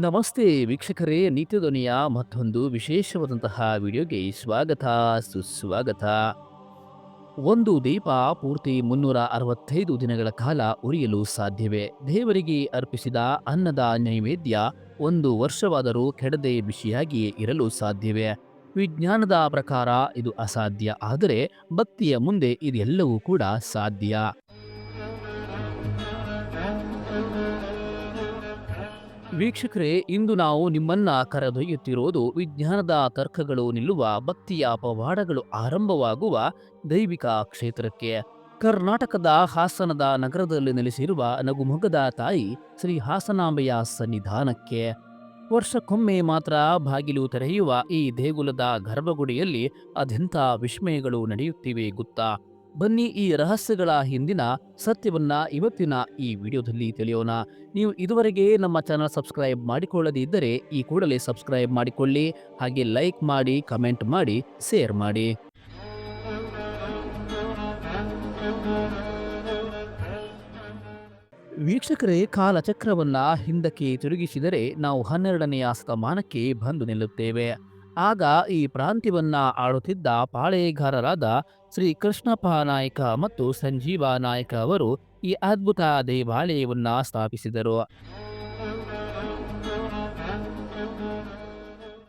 ನಮಸ್ತೆ ವೀಕ್ಷಕರೇ ನಿತ್ಯಧ್ವನಿಯ ಮತ್ತೊಂದು ವಿಶೇಷವಾದಂತಹ ವಿಡಿಯೋಗೆ ಸ್ವಾಗತ, ಸುಸ್ವಾಗತ. ಒಂದು ದೀಪ ಪೂರ್ತಿ ಮುನ್ನೂರ ಅರವತ್ತೈದು ದಿನಗಳ ಕಾಲ ಉರಿಯಲು ಸಾಧ್ಯವೇ? ದೇವರಿಗೆ ಅರ್ಪಿಸಿದ ಅನ್ನದ ನೈವೇದ್ಯ ಒಂದು ವರ್ಷವಾದರೂ ಕೆಡದೆ ಬಿಸಿಯಾಗಿಯೇ ಇರಲು ಸಾಧ್ಯವೇ? ವಿಜ್ಞಾನದ ಪ್ರಕಾರ ಇದು ಅಸಾಧ್ಯ, ಆದರೆ ಭಕ್ತಿಯ ಮುಂದೆ ಇದೆಲ್ಲವೂ ಕೂಡ ಸಾಧ್ಯ. ವೀಕ್ಷಕರೇ, ಇಂದು ನಾವು ನಿಮ್ಮನ್ನ ಕರೆದೊಯ್ಯುತ್ತಿರುವುದು ವಿಜ್ಞಾನದ ತರ್ಕಗಳು ನಿಲ್ಲುವ ಭಕ್ತಿಯ ಪವಾಡಗಳು ಆರಂಭವಾಗುವ ದೈವಿಕ ಕ್ಷೇತ್ರಕ್ಕೆ. ಕರ್ನಾಟಕದ ಹಾಸನದ ನಗರದಲ್ಲಿ ನೆಲೆಸಿರುವ ನಗುಮೊಗದ ತಾಯಿ ಶ್ರೀ ಹಾಸನಾಂಬೆಯ ಸನ್ನಿಧಾನಕ್ಕೆ. ವರ್ಷಕ್ಕೊಮ್ಮೆ ಮಾತ್ರ ಬಾಗಿಲು ತೆರೆಯುವ ಈ ದೇಗುಲದ ಗರ್ಭಗುಡಿಯಲ್ಲಿ ಅದೆಂಥ ವಿಸ್ಮಯಗಳು ನಡೆಯುತ್ತಿವೆ ಗೊತ್ತಾ? ಬನ್ನಿ ಈ ರಹಸ್ಯಗಳ ಹಿಂದಿನ ಸತ್ಯವನ್ನ ಇವತ್ತಿನ ಈ ವಿಡಿಯೋದಲ್ಲಿ ತಿಳಿಯೋಣ. ನೀವು ಇದುವರೆಗೆ ನಮ್ಮ ಚಾನಲ್ ಸಬ್ಸ್ಕ್ರೈಬ್ ಮಾಡಿಕೊಳ್ಳದೇ ಇದ್ದರೆ ಈ ಕೂಡಲೇ ಸಬ್ಸ್ಕ್ರೈಬ್ ಮಾಡಿಕೊಳ್ಳಿ, ಹಾಗೆ ಲೈಕ್ ಮಾಡಿ, ಕಮೆಂಟ್ ಮಾಡಿ, ಶೇರ್ ಮಾಡಿ. ವೀಕ್ಷಕರೇ, ಕಾಲಚಕ್ರವನ್ನ ಹಿಂದಕ್ಕೆ ತಿರುಗಿಸಿದರೆ ನಾವು ಹನ್ನೆರಡನೆಯ ಶತಮಾನಕ್ಕೆ ಬಂದು ನಿಲ್ಲುತ್ತೇವೆ. ಆಗ ಈ ಪ್ರಾಂತ್ಯವನ್ನ ಆಳುತ್ತಿದ್ದ ಪಾಳೇಗಾರರಾದ ಶ್ರೀ ಕೃಷ್ಣಪ್ಪ ನಾಯಕ ಮತ್ತು ಸಂಜೀವ ನಾಯಕ ಅವರು ಈ ಅದ್ಭುತ ದೇವಾಲಯವನ್ನ ಸ್ಥಾಪಿಸಿದರು.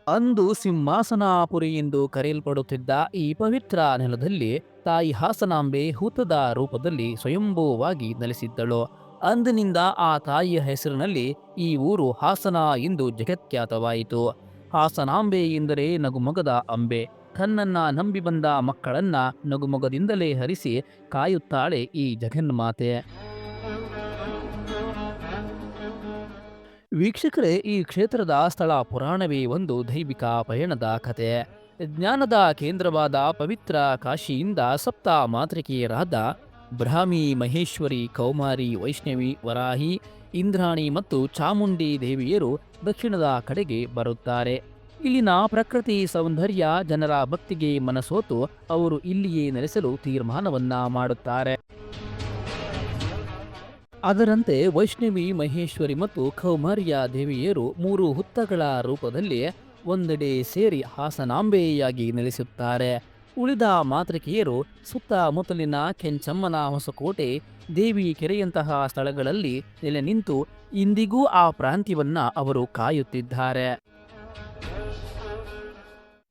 ಅಂದು ಸಿಂಹಾಸನಾಪುರಿ ಎಂದು ಕರೆಯಲ್ಪಡುತ್ತಿದ್ದ ಈ ಪವಿತ್ರ ನೆಲದಲ್ಲಿ ತಾಯಿ ಹಾಸನಾಂಬೆ ಹೂತದ ರೂಪದಲ್ಲಿ ಸ್ವಯಂಭೂವಾಗಿ ನೆಲೆಸಿದ್ದಳು. ಅಂದಿನಿಂದ ಆ ತಾಯಿಯ ಹೆಸರಿನಲ್ಲಿ ಈ ಊರು ಹಾಸನ ಎಂದು ಜಗತ್ಖ್ಯಾತವಾಯಿತು. ಹಾಸನಾಂಬೆ ಎಂದರೆ ನಗುಮೊಗದ ಅಂಬೆ. ತನ್ನನ್ನ ನಂಬಿ ಬಂದ ಮಕ್ಕಳನ್ನ ನಗುಮೊಗದಿಂದಲೇ ಹರಿಸಿ ಕಾಯುತ್ತಾಳೆ ಈ ಜಗನ್ಮಾತೆ. ವೀಕ್ಷಕರೇ, ಈ ಕ್ಷೇತ್ರದ ಸ್ಥಳ ಪುರಾಣವೇ ಒಂದು ದೈವಿಕ ಪಯಣದ ಕತೆ ಜ್ಞಾನದ ಕೇಂದ್ರವಾದ ಪವಿತ್ರ ಕಾಶಿಯಿಂದ ಸಪ್ತ ಮಾತೃಕೆಯರಾದ ಬ್ರಾಹ್ಮಿ, ಮಹೇಶ್ವರಿ, ಕೌಮಾರಿ, ವೈಷ್ಣವಿ, ವರಾಹಿ, ಇಂದ್ರಾಣಿ ಮತ್ತು ಚಾಮುಂಡಿ ದೇವಿಯರು ದಕ್ಷಿಣದ ಕಡೆಗೆ ಬರುತ್ತಾರೆ. ಇಲ್ಲಿನ ಪ್ರಕೃತಿ ಸೌಂದರ್ಯ ಜನರ ಭಕ್ತಿಗೆ ಮನಸೋತು ಅವರು ಇಲ್ಲಿಯೇ ನೆಲೆಸಲು ತೀರ್ಮಾನವನ್ನ ಮಾಡುತ್ತಾರೆ. ಅದರಂತೆ ವೈಷ್ಣವಿ, ಮಹೇಶ್ವರಿ ಮತ್ತು ಕೌಮಾರ್ಯ ದೇವಿಯರು ಮೂರು ಹುತ್ತಗಳ ರೂಪದಲ್ಲಿ ಒಂದೆಡೆ ಸೇರಿ ಹಾಸನಾಂಬೆಯಾಗಿ ನೆಲೆಸುತ್ತಾರೆ. ಉಳಿದ ಮಾತೃಕೆಯರು ಸುತ್ತಮುತ್ತಲಿನ ಕೆಂಚಮ್ಮನ ಹೊಸಕೋಟೆ, ದೇವಿ ಕೆರೆಯಂತಹ ಸ್ಥಳಗಳಲ್ಲಿ ನೆಲೆ ನಿಂತು ಇಂದಿಗೂ ಆ ಪ್ರಾಂತ್ಯವನ್ನ ಅವರು ಕಾಯುತ್ತಿದ್ದಾರೆ.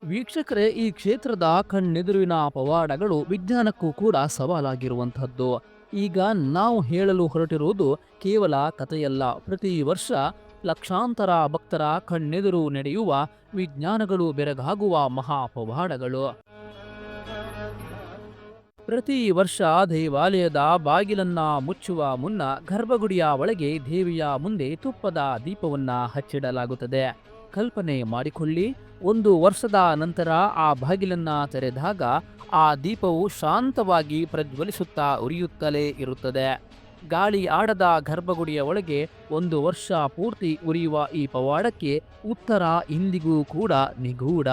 ವೀಕ್ಷಕರೇ, ಈ ಕ್ಷೇತ್ರದ ಕಣ್ಣೆದುರಿನ ಪವಾಡಗಳು ವಿಜ್ಞಾನಕ್ಕೂ ಕೂಡ ಸವಾಲಾಗಿರುವಂಥದ್ದು. ಈಗ ನಾವು ಹೇಳಲು ಹೊರಟಿರುವುದು ಕೇವಲ ಕಥೆಯಲ್ಲ. ಪ್ರತಿ ವರ್ಷ ಲಕ್ಷಾಂತರ ಭಕ್ತರ ಕಣ್ಣೆದುರು ನಡೆಯುವ ವಿಜ್ಞಾನಗಳು ಬೆರಗಾಗುವ ಮಹಾ ಪವಾಡಗಳು ಪ್ರತಿ ವರ್ಷ ದೇವಾಲಯದ ಬಾಗಿಲನ್ನ ಮುಚ್ಚುವ ಮುನ್ನ ಗರ್ಭಗುಡಿಯ ಒಳಗೆ ದೇವಿಯ ಮುಂದೆ ತುಪ್ಪದ ದೀಪವನ್ನ ಹಚ್ಚಿಡಲಾಗುತ್ತದೆ. ಕಲ್ಪನೆ ಮಾಡಿಕೊಳ್ಳಿ, ಒಂದು ವರ್ಷದ ನಂತರ ಆ ಬಾಗಿಲನ್ನ ತೆರೆದಾಗ ಆ ದೀಪವು ಶಾಂತವಾಗಿ ಪ್ರಜ್ವಲಿಸುತ್ತಾ ಉರಿಯುತ್ತಲೇ ಇರುತ್ತದೆ. ಗಾಳಿ ಆಡದ ಗರ್ಭಗುಡಿಯ ಒಳಗೆ ಒಂದು ವರ್ಷ ಪೂರ್ತಿ ಉರಿಯುವ ಈ ಪವಾಡಕ್ಕೆ ಉತ್ತರ ಇಂದಿಗೂ ಕೂಡ ನಿಗೂಢ.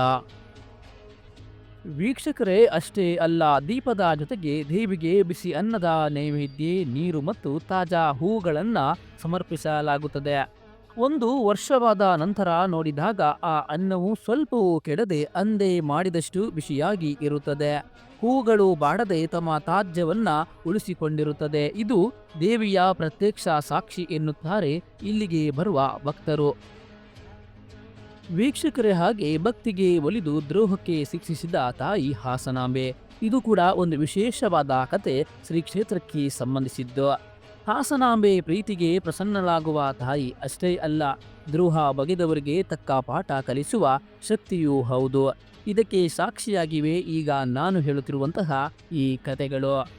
ವೀಕ್ಷಕರೇ, ಅಷ್ಟೇ ಅಲ್ಲ, ದೀಪದ ಜೊತೆಗೆ ದೇವಿಗೆ ಬಿಸಿ ಅನ್ನದ ನೈವೇದ್ಯ, ನೀರು ಮತ್ತು ತಾಜಾ ಹೂಗಳನ್ನು ಸಮರ್ಪಿಸಲಾಗುತ್ತದೆ. ಒಂದು ವರ್ಷವಾದ ನಂತರ ನೋಡಿದಾಗ ಆ ಅನ್ನವು ಸ್ವಲ್ಪವೂ ಕೆಡದೆ ಅಂದೇ ಮಾಡಿದಷ್ಟು ಬಿಸಿಯಾಗಿ ಇರುತ್ತದೆ. ಹೂಗಳು ಬಾಡದೆ ತಮ್ಮ ತಾಜ್ಯವನ್ನ ಉಳಿಸಿಕೊಂಡಿರುತ್ತದೆ. ಇದು ದೇವಿಯ ಪ್ರತ್ಯಕ್ಷ ಸಾಕ್ಷಿ ಎನ್ನುತ್ತಾರೆ ಇಲ್ಲಿಗೆ ಬರುವ ಭಕ್ತರು. ವೀಕ್ಷಕರೇ ಹಾಗೆ ಭಕ್ತಿಗೆ ಒಲಿದು ದ್ರೋಹಕ್ಕೆ ಶಿಕ್ಷಿಸಿದ ತಾಯಿ ಹಾಸನಾಂಬೆ. ಇದು ಕೂಡ ಒಂದು ವಿಶೇಷವಾದ ಕತೆ ಶ್ರೀ ಕ್ಷೇತ್ರಕ್ಕೆ ಸಂಬಂಧಿಸಿದ್ದು. ಹಾಸನಾಂಬೆ ಪ್ರೀತಿಗೆ ಪ್ರಸನ್ನಲಾಗುವ ತಾಯಿ ಅಷ್ಟೇ ಅಲ್ಲ, ದ್ರೋಹ ಬಗೆದವರಿಗೆ ತಕ್ಕ ಪಾಠ ಕಲಿಸುವ ಶಕ್ತಿಯೂ ಹೌದು. ಇದಕ್ಕೆ ಸಾಕ್ಷಿಯಾಗಿವೆ ಈಗ ನಾನು ಹೇಳುತ್ತಿರುವಂತಹ ಈ ಕತೆಗಳು.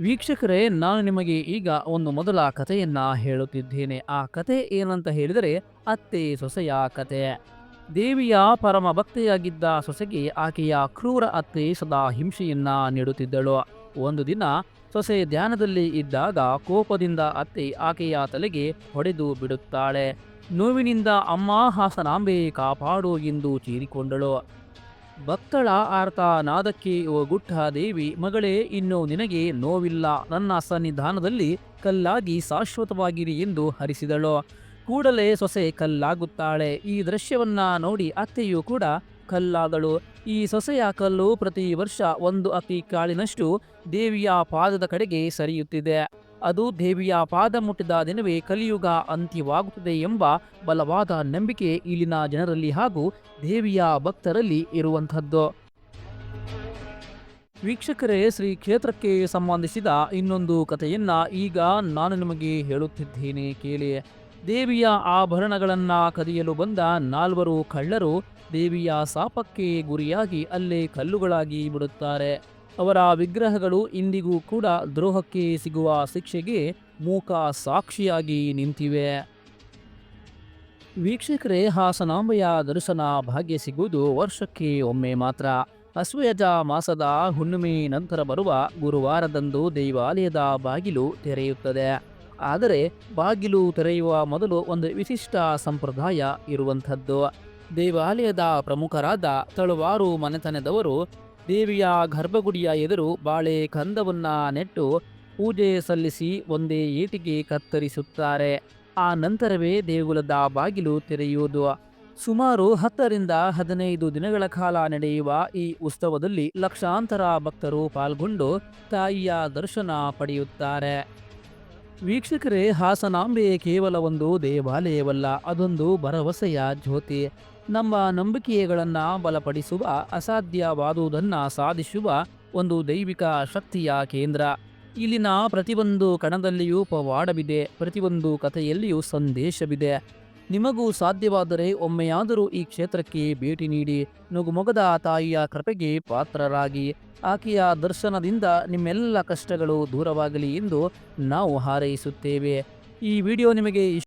ವೀಕ್ಷಕರೇ, ನಾನು ನಿಮಗೆ ಈಗ ಒಂದು ಮೊದಲ ಕಥೆಯನ್ನ ಹೇಳುತ್ತಿದ್ದೇನೆ. ಆ ಕತೆ ಏನಂತ ಹೇಳಿದರೆ, ಅತ್ತೆ ಸೊಸೆಯ ಕತೆ ದೇವಿಯ ಪರಮ ಭಕ್ತೆಯಾಗಿದ್ದ ಸೊಸೆಗೆ ಆಕೆಯ ಕ್ರೂರ ಅತ್ತೆ ಸದಾ ಹಿಂಸೆಯನ್ನ ನೀಡುತ್ತಿದ್ದಳು. ಒಂದು ದಿನ ಸೊಸೆ ಧ್ಯಾನದಲ್ಲಿ ಇದ್ದಾಗ ಕೋಪದಿಂದ ಅತ್ತೆ ಆಕೆಯ ತಲೆಗೆ ಹೊಡೆದು ಬಿಡುತ್ತಾಳೆ. ನೋವಿನಿಂದ ಅಮ್ಮ ಹಾಸನಾಂಬೆ ಕಾಪಾಡು ಎಂದು ಚೀರಿಕೊಂಡಳು ಭಕ್ತಳ ಆರ್ತ ನಾದಕ್ಕೆ ಓ ದೇವಿ, ಮಗಳೇ, ಇನ್ನು ನಿನಗೆ ನೋವಿಲ್ಲ. ನನ್ನ ಸನ್ನಿಧಾನದಲ್ಲಿ ಕಲ್ಲಾಗಿ ಶಾಶ್ವತವಾಗಿರಿ ಎಂದು ಹರಿಸಿದಳು. ಕೂಡಲೇ ಸೊಸೆ ಕಲ್ಲಾಗುತ್ತಾಳೆ. ಈ ದೃಶ್ಯವನ್ನ ನೋಡಿ ಅತ್ತೆಯು ಕೂಡ ಕಲ್ಲಾದಳು. ಈ ಸೊಸೆಯ ಕಲ್ಲು ಪ್ರತಿ ವರ್ಷ ಒಂದು ಅತಿ ಕಾಳಿನಷ್ಟು ದೇವಿಯ ಪಾದದ ಕಡೆಗೆ ಸರಿಯುತ್ತಿದೆ. ಅದು ದೇವಿಯ ಪಾದ ಮುಟ್ಟಿದ ದಿನವೇ ಕಲಿಯುಗ ಅಂತ್ಯವಾಗುತ್ತದೆ ಎಂಬ ಬಲವಾದ ನಂಬಿಕೆ ಇಲ್ಲಿನ ಜನರಲ್ಲಿ ಹಾಗೂ ದೇವಿಯ ಭಕ್ತರಲ್ಲಿ ಇರುವಂಥದ್ದು. ವೀಕ್ಷಕರೇ ಶ್ರೀ ಕ್ಷೇತ್ರಕ್ಕೆ ಸಂಬಂಧಿಸಿದ ಇನ್ನೊಂದು ಕಥೆಯನ್ನ ಈಗ ನಾನು ನಿಮಗೆ ಹೇಳುತ್ತಿದ್ದೇನೆ ಕೇಳಿ. ದೇವಿಯ ಆಭರಣಗಳನ್ನ ಕದಿಯಲು ಬಂದ ನಾಲ್ವರು ಕಳ್ಳರು ದೇವಿಯ ಸಾಪಕ್ಕೆ ಗುರಿಯಾಗಿ ಅಲ್ಲೇ ಕಲ್ಲುಗಳಾಗಿ ಬಿಡುತ್ತಾರೆ. ಅವರ ವಿಗ್ರಹಗಳು ಇಂದಿಗೂ ಕೂಡ ದ್ರೋಹಕ್ಕೆ ಸಿಗುವ ಶಿಕ್ಷೆಗೆ ಮೂಕ ಸಾಕ್ಷಿಯಾಗಿ ನಿಂತಿವೆ. ವೀಕ್ಷಕರೇ, ಹಾಸನಾಂಬೆಯ ದರ್ಶನ ಭಾಗ್ಯ ಸಿಗುವುದು ವರ್ಷಕ್ಕೆ ಒಮ್ಮೆ ಮಾತ್ರ. ಅಶ್ವಯಜ ಮಾಸದ ಹುಣ್ಣಿಮೆ ನಂತರ ಬರುವ ಗುರುವಾರದಂದು ದೇವಾಲಯದ ಬಾಗಿಲು ತೆರೆಯುತ್ತದೆ. ಆದರೆ ಬಾಗಿಲು ತೆರೆಯುವ ಮೊದಲು ಒಂದು ವಿಶಿಷ್ಟ ಸಂಪ್ರದಾಯ ಇರುವಂಥದ್ದು. ದೇವಾಲಯದ ಪ್ರಮುಖರಾದ ತಳುವಾರು ಮನೆತನದವರು ದೇವಿಯ ಗರ್ಭಗುಡಿಯ ಎದುರು ಬಾಳೆ ಕಂದವನ್ನ ನೆಟ್ಟು ಪೂಜೆ ಸಲ್ಲಿಸಿ ಒಂದೇ ಏಟಿಗೆ ಕತ್ತರಿಸುತ್ತಾರೆ. ಆ ನಂತರವೇ ದೇಗುಲದ ಬಾಗಿಲು ತೆರೆಯುವುದು. ಸುಮಾರು ಹತ್ತರಿಂದ ಹದಿನೈದು ದಿನಗಳ ಕಾಲ ನಡೆಯುವ ಈ ಉತ್ಸವದಲ್ಲಿ ಲಕ್ಷಾಂತರ ಭಕ್ತರು ಪಾಲ್ಗೊಂಡು ತಾಯಿಯ ದರ್ಶನ ಪಡೆಯುತ್ತಾರೆ. ವೀಕ್ಷಕರೇ, ಹಾಸನಾಂಬೆ ಕೇವಲ ಒಂದು ದೇವಾಲಯವಲ್ಲ, ಅದೊಂದು ಭರವಸೆಯ ಜ್ಯೋತಿ. ನಮ್ಮ ನಂಬಿಕೆಗಳನ್ನು ಬಲಪಡಿಸುವ, ಅಸಾಧ್ಯವಾದುದನ್ನು ಸಾಧಿಸುವ ಒಂದು ದೈವಿಕ ಶಕ್ತಿಯ ಕೇಂದ್ರ. ಇಲ್ಲಿನ ಪ್ರತಿಯೊಂದು ಕಣದಲ್ಲಿಯೂ ಪವಾಡವಿದೆ, ಪ್ರತಿಯೊಂದು ಕಥೆಯಲ್ಲಿಯೂ ಸಂದೇಶವಿದೆ. ನಿಮಗೂ ಸಾಧ್ಯವಾದರೆ ಒಮ್ಮೆಯಾದರೂ ಈ ಕ್ಷೇತ್ರಕ್ಕೆ ಭೇಟಿ ನೀಡಿ, ನಗುಮೊಗದ ತಾಯಿಯ ಕೃಪೆಗೆ ಪಾತ್ರರಾಗಿ, ಆಕೆಯ ದರ್ಶನದಿಂದ ನಿಮ್ಮೆಲ್ಲ ಕಷ್ಟಗಳು ದೂರವಾಗಲಿ ಎಂದು ನಾವು ಹಾರೈಸುತ್ತೇವೆ. ಈ ವಿಡಿಯೋ ನಿಮಗೆ